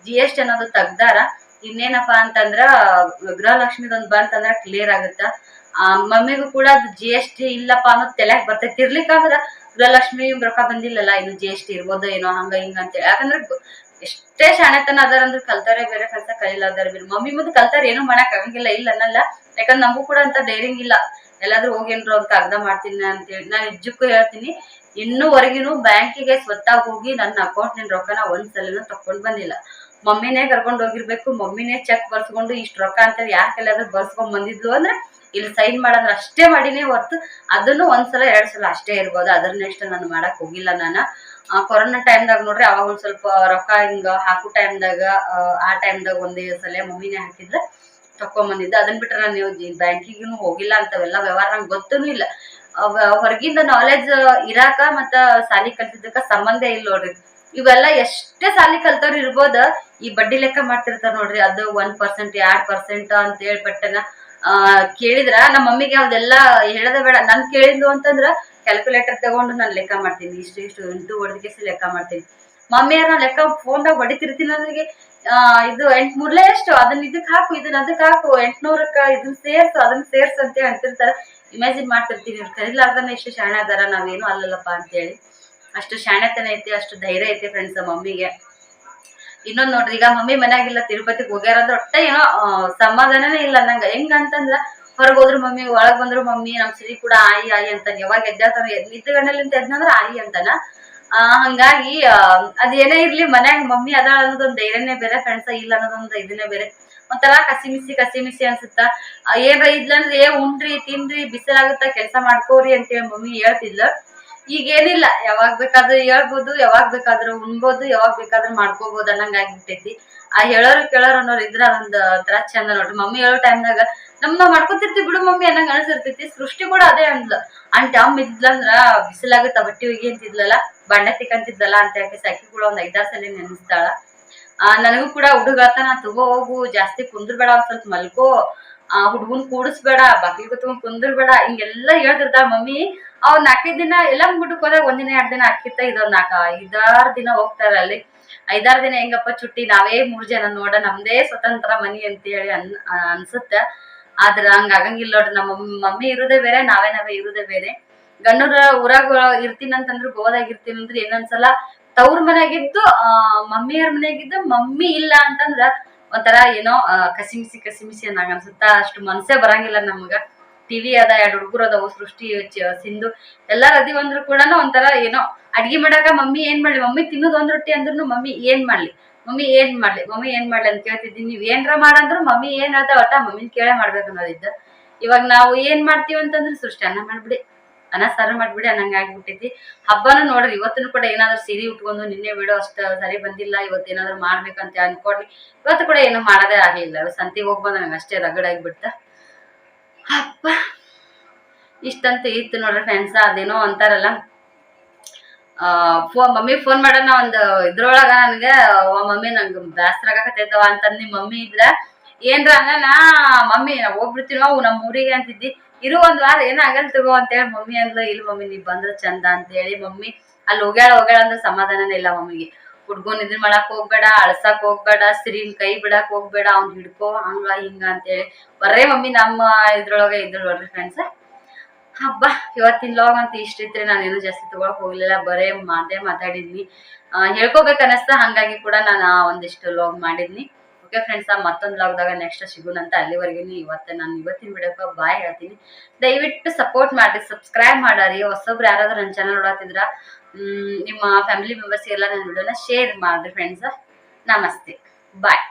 ಜಿ ಎಸ್ ಟಿ ಅನ್ನೋದು ತೆಗ್ದಾರ ಇನ್ನೇನಪ್ಪಾ ಅಂತಂದ್ರ ಗೃಹಲಕ್ಷ್ಮಿದೊಂದು ಬಂತಂದ್ರ ಕ್ಲಿಯರ್ ಆಗುತ್ತ? ಮಮ್ಮಿಗೂ ಕೂಡ ಅದು ಜಿ ಎಸ್ ಟಿ ಇಲ್ಲಪ್ಪ ಅನ್ನೋದು ತಲೆಯಾಗ ಬರ್ತೈತಿ. ಇರ್ಲಿಕ್ಕಾಗದ ಗೃಹಲಕ್ಷ್ಮಿ ರೊಕ್ಕ ಬಂದಿಲ್ಲಲ್ಲ ಇದು ಜಿ ಎಸ್ ಟಿ ಇರ್ಬೋದೋ ಏನೋ, ಹಂಗ ಹಿಂಗ ಅಂತೇಳಿ. ಯಾಕಂದ್ರೆ ಎಷ್ಟೇ ಶಾಣೆತನ ಅದಾರ ಅಂದ್ರೆ ಕಲ್ತಾರೆ ಬೇರೆ ಕಲ್ತ ಕಲಿಲಾದಾರ ಬೇರೆ ಮಮ್ಮಿ ಮುಂದೆ ಕಲ್ತಾರ ಏನು ಮಾಡಕ್ ಆಗಂಗಿಲ್ಲ, ಇಲ್ಲ ಅನ್ನಲ್ಲ. ಯಾಕಂದ್ರೆ ನಮಗೂ ಕೂಡ ಅಂತ ಡೈರಿಂಗ್ ಇಲ್ಲ. ಎಲ್ಲಾದ್ರೂ ಹೋಗೇನ್ರು ಅಂತ ಅರ್ಧ ಮಾಡ್ತೀನಿ ಅಂತೇಳಿ. ನಾನು ನಿಜಕ್ಕೂ ಹೇಳ್ತೀನಿ ಇನ್ನೂವರೆಗಿನೂ ಬ್ಯಾಂಕಿಗೆ ಸ್ವತ್ತಾಗಿ ಹೋಗಿ ನನ್ನ ಅಕೌಂಟ್ ನಿನ್ ರೊಕ್ಕನ ಒಂದ್ ಸಲನೂ ತಕೊಂಡ್ ಬಂದಿಲ್ಲ. ಮಮ್ಮಿನೇ ಕರ್ಕೊಂಡು ಹೋಗಿರ್ಬೇಕು, ಮಮ್ಮಿನೇ ಚೆಕ್ ಬರ್ಸ್ಕೊಂಡು ಇಷ್ಟು ರೊಕ್ಕ ಅಂತೇಳಿ ಯಾಕೆ ಎಲ್ಲಾದ್ರೂ ಬರ್ಸ್ಕೊಂಡ್ ಬಂದಿದ್ಲು ಅಂದ್ರೆ ಇಲ್ಲಿ ಸೈನ್ ಮಾಡೋದ್ರ ಅಷ್ಟೇ ಮಾಡಿನೇ ಹೊರ್ತು ಅದನ್ನು ಒಂದ್ಸಲ, ಎರಡ್ ಸಲ ಅಷ್ಟೇ ಇರ್ಬೋದು. ಅದ್ರ ನೆಕ್ಸ್ಟ್ ನಾನು ಮಾಡಕ್ ಹೋಗಿಲ್ಲ ನಾನು. ಕೊರೋನಾ ಟೈಮ್ದಾಗ ನೋಡ್ರಿ, ಅವಾಗ ಒಂದ್ ಸ್ವಲ್ಪ ರೊಕ್ಕ ಹಿಂಗ ಹಾಕೋ ಟೈಮ್ದಾಗ ಆ ಟೈಮ್ದಾಗ ಒಂದೇ ಸಲ ಮಮ್ಮಿನೇ ಹಾಕಿದ್ರೆ ತಕೊಂಬಂದಿದ್ದೆ ಅದನ್ನ ಬಿಟ್ರೆ ನಾನು ಬ್ಯಾಂಕಿಗೂ ಹೋಗಿಲ್ಲ ಅಂತವೆಲ್ಲ ವ್ಯವಹಾರ ನಂಗೆ ಗೊತ್ತೂ ಇಲ್ಲ. ಹೊರಗಿಂದ ನಾಲೆಜ್ ಇರಾಕ ಮತ್ತ ಸಾಲಿ ಕಲ್ತಿದ್ದಕ್ಕ ಸಂಬಂಧ ಇಲ್ಲ ನೋಡ್ರಿ. ಇವೆಲ್ಲ ಎಷ್ಟೇ ಸಾಲಿ ಕಲ್ತವ್ರು ಇರ್ಬೋದ. ಈ ಬಡ್ಡಿ ಲೆಕ್ಕ ಮಾಡ್ತಿರ್ತಾರ ನೋಡ್ರಿ, ಅದು ಒನ್ ಪರ್ಸೆಂಟ್ ಎರಡ್ ಪರ್ಸೆಂಟ್ ಅಂತ ಹೇಳ್ಬಿಟ್ಟನ ಆ, ಕೇಳಿದ್ರ ನಮ್ಮ ಮಮ್ಮಿಗೆ ಅದೆಲ್ಲ ಹೇಳದ ಬೇಡ. ನನ್ ಕೇಳಿದ್ಲು ಅಂತಂದ್ರ ಕ್ಯಾಲ್ಕುಲೇಟರ್ ತಗೊಂಡು ನಾನು ಲೆಕ್ಕ ಮಾಡ್ತೀನಿ. ಇಷ್ಟು ಇಷ್ಟು, ಎಂಟು ಹೊಡೆದಕ್ಕೆ ಲೆಕ್ಕ ಮಾಡ್ತೀನಿ. ಮಮ್ಮಿ ನಾ ಲೆಕ್ಕ ಫೋನ್ದಾಗ ಹೊಡಿತಿರ್ತೀನಿ ನನಗೆ. ಇದು ಎಂಟ್ ಮೂರ್ಲೆ ಎಷ್ಟು ಅದನ್ನ ಇದಕ್ ಹಾಕು ಇದನ್ನ ಅದಕ್ ಹಾಕು. ಎಂಟ್ನೂರಕ್ಕ ಇದನ್ನ ಸೇರ್ಸು ಅದನ್ನ ಸೇರ್ಸು ಅಂತ ಅಂತಿರ್ತಾರ. ಇಮ್ಯಾಜಿನ್ ಮಾಡ್ತಿರ್ತೀನಿ. ಇವ್ರು ಕರಿಲಾರ್ದನ ಎಷ್ಟು ಶಾಣೆ ಅದಾರ, ನಾವೇನು ಅಲ್ಲಲ್ಲಪ್ಪ ಅಂತೇಳಿ. ಅಷ್ಟು ಶಾಣೆತನ ಐತಿ, ಅಷ್ಟು ಧೈರ್ಯ ಐತಿ ಫ್ರೆಂಡ್ಸ್ ಮಮ್ಮಿಗೆ. ಇನ್ನೊಂದ್ ನೋಡ್ರಿ, ಈಗ ಮಮ್ಮಿ ಮನ್ಯಾಗಿಲ್ಲ, ತಿರುಪತಿಗ್ ಹೋಗ್ಯಾರ ಅಂದ್ರೆ ಒಟ್ಟ ಏನೋ ಸಮಾಧಾನನೇ ಇಲ್ಲ ನಂಗ. ಹೆಂಗ ಅಂತಂದ್ರ, ಹೊರಗ್ ಹೋದ್ರು ಮಮ್ಮಿ, ಒಳಗ್ ಬಂದ್ರು ಮಮ್ಮಿ, ನಮ್ ಸಿರಿ ಕೂಡ ಆಯಿ ಆಯಿ ಅಂತಾನೆ. ಯಾವಾಗ ಎದ್ದಾತಾನ ನಿದ್ದೆ ಗಂಡಲಿಂತ ಎದ್ನಂದ್ರ ಆಯಿ ಅಂತಾನ. ಆ, ಹಂಗಾಗಿ ಅದ್ ಏನೇ ಇರ್ಲಿ, ಮನ್ಯಾಗ ಮಮ್ಮಿ ಅದ ಅನ್ನೋದೊಂದ್ ಧೈರ್ಯನೇ ಬೇರೆ ಫ್ರೆಂಡ್ಸ್ ಇಲ್ಲ ಅನ್ನೋದೊಂದ್ ಇದನ್ನೇ ಬೇರೆ. ಒಂಥರ ಕಸಿಮಿಸಿ ಕಸಿಮಿಸಿ ಅನ್ಸುತ್ತ. ಏ ಏನ್ರ ಇದ್ಲಂದ್ರೆ, ಏ ಉಂಡ್ರಿ ತಿನ್ರಿ, ಬಿಸಿಲಾಗುತ್ತ, ಕೆಲ್ಸ ಮಾಡ್ಕೋರಿ ಅಂತೇಳಿ ಮಮ್ಮಿ ಹೇಳ್ತಿದ್ಲು. ಈಗ ಏನಿಲ್ಲ ಯಾವಾಗ ಬೇಕಾದ್ರೂ ಹೇಳ್ಬೋದು, ಯಾವಾಗ ಬೇಕಾದ್ರೂ ಉಣ್ಬೋದು, ಯಾವಾಗ ಬೇಕಾದ್ರೂ ಮಾಡ್ಕೋಬಹುದು ಅನ್ನಂಗ ಆಗ್ಬಿಟ್ಟೈತಿ. ಆ ಹೇಳೋರು ಕೇಳೋರು ಅನ್ನೋರು ಇದ್ರ ಅದೊಂದ್ ತರ ಚಂದ ನೋಡ್ರಿ. ಮಮ್ಮಿ ಹೇಳೋ ಟೈಮ್ನಾಗ, ನಮ್ನ ಮಾಡ್ಕೊತಿರ್ತಿ ಬಿಡು ಮಮ್ಮಿ ಅನ್ನಂಗ ಅನ್ಸಿರ್ತೈತಿ. ಸೃಷ್ಟಿ ಕೂಡ ಅದೇ ಅಂದ್ಲ. ಅಂಟ್ ಅಮ್ಮ ಇದ್ಲಂದ್ರ ಬಿಸಿಲಾಗುತ್ತ, ಬಟ್ಟಿ ಹೋಗಿ ಅಂತಿದ್ಲಲ್ಲ ಬಣ್ಣ ತಿಕ್ಕಂತಿದ್ಲಲ್ಲ ಅಂತ ಸಾಕಿ ಕೂಡ ಒಂದ್ ಐದಾರು ಸಲ ನೆನೆಸ್ತಾಳ ಆ, ನನಗೂ ಕೂಡ ಹುಡುಗಾತನ ತಗೋ ಹೋಗು, ಜಾಸ್ತಿ ಕುಂದ್ರಬೇಡ ಒಂದ್ ಸ್ವಲ್ಪ ಮಲ್ಕೋ ಆ ಹುಡುಗನ್ ಕೂಡಿಸ್ಬೇಡ ಬಾಗಿಲು ಕುತ್ಕೊಂಡ್ ಕುಂದಿರ್ಬೇಡ, ಹಿಂಗೆಲ್ಲ ಹೇಳ್ತಿರ್ತಾಳ ಮಮ್ಮಿ. ಅವ್ ನಾಲ್ಕೈದ್ ದಿನ ಎಲ್ಲ ಮುಗಿಟಕ್ ಹೋದಾಗ ಒಂದಿನ ಎರಡ್ ದಿನ ಅಕ್ಕಿತ್ತ ಇದೊಂದ್ ನಾಲ್ಕ, ಐದಾರ್ ದಿನ ಹೋಗ್ತಾರ ಅಲ್ಲಿ. ಐದಾರ್ ದಿನ ಹೆಂಗಪ್ಪ ಚುಟ್ಟಿ, ನಾವೇ ಮೂರ್ ಜನ ನೋಡ, ನಮ್ದೇ ಸ್ವತಂತ್ರ ಮನಿ ಅಂತ ಹೇಳಿ ಅನ್, ಅನ್ಸುತ್ತ. ಆದ್ರ ಹಂಗ ಆಗಂಗಿಲ್ಲ ನೋಡ್ರಿ, ನಮ್ಮ ಮಮ್ಮಿ ಇರೋದೇ ಬೇರೆ, ನಾವೇ ನಾವೇ ಇರೋದೇ ಬೇರೆ. ಗಂಡರ ಊರಾಗ ಇರ್ತೀನಂತಂದ್ರ ಗೋವಾದಾಗ ಇರ್ತೀನಂದ್ರ ಏನೊಂದ್ಸಲ ತವ್ರ ಮನ್ಯಾಗಿದ್ದು ಆ ಮಮ್ಮಿಯವ್ರ ಮನ್ಯಾಗಿದ್ದು ಮಮ್ಮಿ ಇಲ್ಲ ಅಂತಂದ್ರ ಒಂಥರ ಏನೋ ಕಸಿಮಿಸಿ ಕಸಿಮಿಸಿ ಅನ್ನಂಗ ಅನ್ಸುತ್ತಾ? ಅಷ್ಟು ಮನ್ಸೇ ಬರಂಗಿಲ್ಲ ನಮ್ಗ. ಟಿವಿ ಅದ, ಎರಡು ಹುಡುಗರು ಅದಾವು, ಸೃಷ್ಟಿ ಸಿಂಧು. ಎಲ್ಲಾರ ಅದೀವ್ ಅಂದ್ರು ಕೂಡ ಒಂಥರ ಏನೋ, ಅಡ್ಗೆ ಮಾಡಾಕ ಮಮ್ಮಿ ಏನ್ ಮಾಡ್ಲಿ? ಮಮ್ಮಿ ತಿನ್ನೋದು ಒಂದ್ ರೊಟ್ಟಿ ಅಂದ್ರು ಮಮ್ಮಿ ಏನ್ ಮಾಡ್ಲಿ? ಮಮ್ಮಿ ಏನ್ ಮಾಡ್ಲಿ? ಮಮ್ಮಿ ಏನ್ ಮಾಡ್ಲಿ ಅಂತ ಕೇಳ್ತಿದ್ದೀನಿ ನೀವ್ ಏನ್ರ ಮಾಡಂದ್ರು ಮಮ್ಮಿ ಏನ್ ಹೇಳ್ತಾವಟ ಮಮ್ಮಿನ್ ಕೇಳೇ ಮಾಡ್ಬೇಕು ಅನ್ನೋದಿದ್ದ. ಇವಾಗ ನಾವು ಏನ್ ಮಾಡ್ತೀವಿ ಅಂತಂದ್ರೆ ಸೃಷ್ಟಿ ಅನ್ನ ಮಾಡ್ಬಿಡಿ. ಅನ್ನ ಸಾರು ಮಾಡ್ಬಿಡಿ ಅನ್ನಂಗ ಆಗ್ಬಿಟ್ಟೈತಿ. ಹಬ್ಬನೂ ನೋಡ್ರಿ ಇವತ್ತೂ ಕೂಡ ಏನಾದ್ರು ಸೀರೆ ಉಟ್ಕೊಂಡು ನಿನ್ನೆ ಬಿಡೋ ಅಷ್ಟ ಸರಿ ಬಂದಿಲ್ಲ, ಇವತ್ತು ಏನಾದ್ರು ಮಾಡ್ಬೇಕಂತ ಅನ್ಕೊಡ್ರಿ ಇವತ್ತು ಕೂಡ ಏನು ಮಾಡೋದೇ ಆಗ್ಲಿಲ್ಲ ಹೋಗಿ ಬಂದ ನಂಗೆ ಅಷ್ಟೇ ರಗಡಾಗ್ಬಿಡ್ತ. ಅಪ್ಪ ಇಷ್ಟಂತ ಇತ್ತು ನೋಡ್ರಿ ಫ್ರೆಂಡ್ಸ್ ಅದೇನೋ ಅಂತಾರಲ್ಲ. ಫೋನ್ ಮಮ್ಮಿ ಫೋನ್ ಮಾಡೋಣ ಒಂದು ಇದ್ರೊಳಗ ನನಗೆ ಮಮ್ಮಿ, ನಂಗೆ ಬೇಸರ ಆಗಕತ್ತೈತವ ಅಂತಂದ್ ನಿಮ್ ಮಮ್ಮಿ ಇದ್ರ. ಏನ್ರ ನಾ ಮಮ್ಮಿ ಹೋಗ್ಬಿಡ್ತೀನೋ ನಮ್ಮ ಊರಿಗೆ ಅಂತಿದ್ದಿ. ಇರು ಒಂದ್ ವಾರ ಏನಾಗಲ್ ತಗೋ ಅಂತೇಳಿ ಮಮ್ಮಿ ಅಂದ್ಲು ಇಲ್ಲ ಮಮ್ಮಿ, ನೀ ಬಂದ್ರ ಚಂದ ಅಂತ ಹೇಳಿ ಮಮ್ಮಿ ಅಲ್ಲಿ ಹೋಗ್ಯಾಳ ಹೋಗ್ಯಾಳ ಅಂದ್ರೆ ಸಮಾಧಾನನೇ ಇಲ್ಲ ಮಮ್ಮಿಗೆ. ಹುಡ್ಗನ್ ಇದನ್ ಮಾಡಕ್ ಹೋಗ್ಬೇಡ, ಅಳ್ಸಕ್ ಹೋಗ್ಬೇಡ ಸಿರಿನ್ ಕೈ ಬಿಡಕ್ ಹೋಗ್ಬೇಡ, ಅವ್ನ್ ಹಿಡ್ಕೋ, ಹಂಗ, ಹಿಂಗ ಅಂತೇಳಿ ಬರೇ ಮಮ್ಮಿ, ನಮ್ಮ ಇದ್ರೊಳಗ ಇದ್ರು ನೋಡ್ರಿ ಫ್ರೆಂಡ್ಸ್ ಹಬ್ಬ, ಇವತ್ತಿನ ಲಾಗ್ ಅಂತ ಇಷ್ಟ ಇದ್ರೆ ನಾನೇನು ಜಾಸ್ತಿ ತಗೊಳಕ್ ಹೋಗ್ಲಿಲ್ಲ, ಬರೇ ಮಾತೇ ಮಾತಾಡಿದ್ನಿ ಹೇಳ್ಕೋಬೇಕು ಹಂಗಾಗಿ ಕೂಡ ನಾನು ಒಂದಿಷ್ಟು ಲಾಗ್ ಮಾಡಿದ್ನಿ. ಓಕೆ ಫ್ರೆಂಡ್ಸ್ ಮತ್ತೊಂದು ಲಾಗ್ದಾಗ ನೆಕ್ಸ್ಟ್ ಅಂತ ಅಲ್ಲಿವರೆಗೂ ಇವತ್ತೆ ನಾನು ಇವತ್ತಿನ ವಿಡಿಯೋಕ್ಕೆ ಬಾಯ್ ಹೇಳ್ತೀನಿ. ದಯವಿಟ್ಟು ಸಪೋರ್ಟ್ ಮಾಡಿ ಸಬ್ಸ್ಕ್ರೈಬ್ ಮಾಡಾರಿ. ಹೊಸೊಬ್ರು ಯಾರಾದ್ರೂ ನನ್ನ ಚಾನಲ್ ನೋಡತ್ತಿದ್ರ ನಿಮ್ಮ ಫ್ಯಾಮಿಲಿ ಮೆಂಬರ್ಸ್ಗೆಲ್ಲ ನನ್ನ ವಿಡಿಯೋನ ಶೇರ್ ಮಾಡ್ರಿ ಫ್ರೆಂಡ್ಸ್ ನಮಸ್ತೆ. ಬಾಯ್